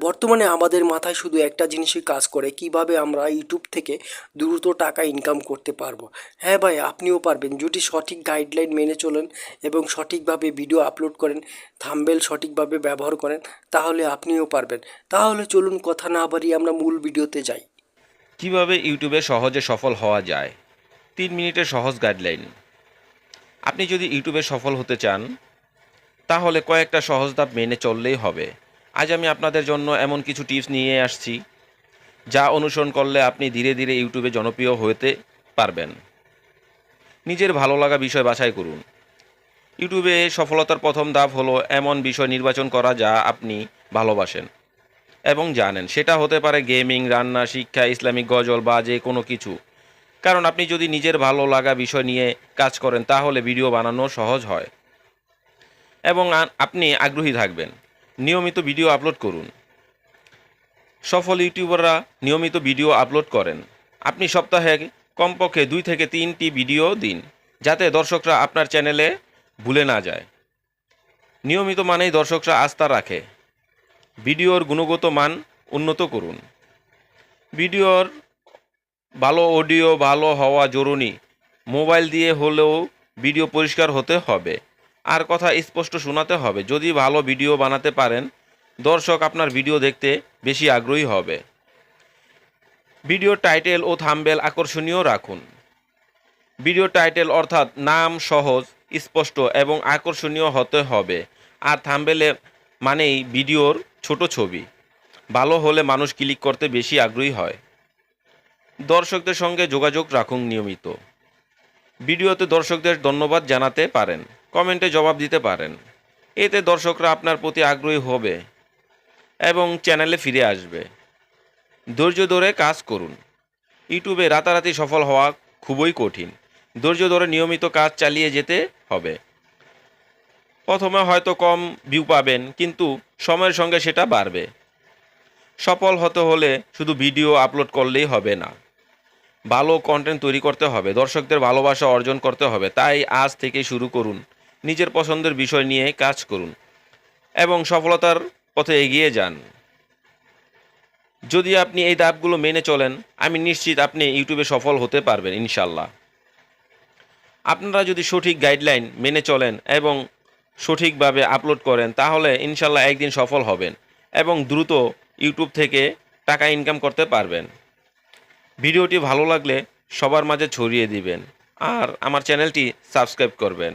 বর্তমানে আমাদের মাথায় শুধু একটা জিনিসই কাজ করে, কীভাবে আমরা ইউটিউব থেকে দ্রুত টাকা ইনকাম করতে পারব। হ্যাঁ ভাই, আপনিও পারবেন। যদি সঠিক গাইডলাইন মেনে চলেন এবং সঠিকভাবে ভিডিও আপলোড করেন থাম্বেল সঠিকভাবে ব্যবহার করেন, তাহলে আপনিও পারবেন। তাহলে চলুন কথা না বাড়িয়ে আমরা মূল ভিডিওতে যাই। কীভাবে ইউটিউবে সহজে সফল হওয়া যায়? তিন মিনিটের সহজ গাইডলাইন আপনি যদি ইউটিউবে সফল হতে চান, তাহলে কয়েকটা সহজ ধাপ মেনে চললেই হবে। আজ আমি আপনাদের জন্য এমন কিছু টিপস নিয়ে আসছি, যা অনুসরণ করলে আপনি ধীরে ধীরে ইউটিউবে জনপ্রিয় হতে পারবেন। নিজের ভালো লাগা বিষয় বাছাই করুন। ইউটিউবে সফলতার প্রথম ধাপ হলো এমন বিষয় নির্বাচন করা যা আপনি ভালোবাসেন এবং জানেন। সেটা হতে পারে গেমিং, রান্না, শিক্ষা, ইসলামিক গজল বা যে কোনো কিছু। কারণ আপনি যদি নিজের ভালো লাগা বিষয় নিয়ে কাজ করেন, তাহলে ভিডিও বানানো সহজ হয় এবং আপনি আগ্রহী থাকবেন। নিয়মিত ভিডিও আপলোড করুন। সফল ইউটিউবাররা নিয়মিত ভিডিও আপলোড করেন। আপনি সপ্তাহে কমপক্ষে দুই থেকে তিনটি ভিডিও দিন, যাতে দর্শকরা আপনার চ্যানেলে ভুলে না যায়। নিয়মিত মানেই দর্শকরা আস্থা রাখে। ভিডিওর গুণগত মান উন্নত করুন। ভিডিওর ভালো অডিও ভালো হওয়া জরুরি। মোবাইল দিয়ে হলেও ভিডিও পরিষ্কার হতে হবে। আর কথা স্পষ্ট শোনাতে হবে। যদি ভালো ভিডিও বানাতে পারেন, দর্শক আপনার ভিডিও দেখতে বেশি আগ্রহী হবে। ভিডিও টাইটেল ও থাম্বেল আকর্ষণীয় রাখুন। ভিডিও টাইটেল অর্থাৎ নাম সহজ, স্পষ্ট এবং আকর্ষণীয় হতে হবে। আর থাম্বেলে মানেই ভিডিওর ছোট ছবি। ভালো হলে মানুষ ক্লিক করতে বেশি আগ্রহী হয়। দর্শকদের সঙ্গে যোগাযোগ রাখুন নিয়মিত। ভিডিওতে দর্শকদের ধন্যবাদ জানাতে পারেন। কমেন্টে জবাব দিতে পারেন। এতে দর্শকরা আপনার প্রতি আগ্রহী হবে এবং চ্যানেলে ফিরে আসবে। ধৈর্য ধরে কাজ করুন। ইউটিউবে রাতারাতি সফল হওয়া খুবই কঠিন। ধৈর্য ধরে নিয়মিত কাজ চালিয়ে যেতে হবে। প্রথমে হয়তো কম ভিউ পাবেন, কিন্তু সময়ের সঙ্গে সেটা বাড়বে। সফল হতে হলে শুধু ভিডিও আপলোড করলেই হবে না। ভালো কন্টেন্ট তৈরি করতে হবে। দর্শকদের ভালোবাসা অর্জন করতে হবে। তাই আজ থেকে শুরু করুন। নিজের পছন্দের বিষয় নিয়ে কাজ করুন এবং সফলতার পথে এগিয়ে যান। যদি আপনি এই ধাপগুলো মেনে চলেন, আমি নিশ্চিত আপনি ইউটিউবে সফল হতে পারবেন ইনশাল্লাহ আপনারা যদি সঠিক গাইডলাইন মেনে চলেন এবং সঠিকভাবে আপলোড করেন, তাহলে ইনশাল্লাহ একদিন সফল হবেন এবং দ্রুত ইউটিউব থেকে টাকা ইনকাম করতে পারবেন। ভিডিওটি ভালো লাগলে সবার মাঝে ছড়িয়ে দিবেন আর আমার চ্যানেলটি সাবস্ক্রাইব করবেন।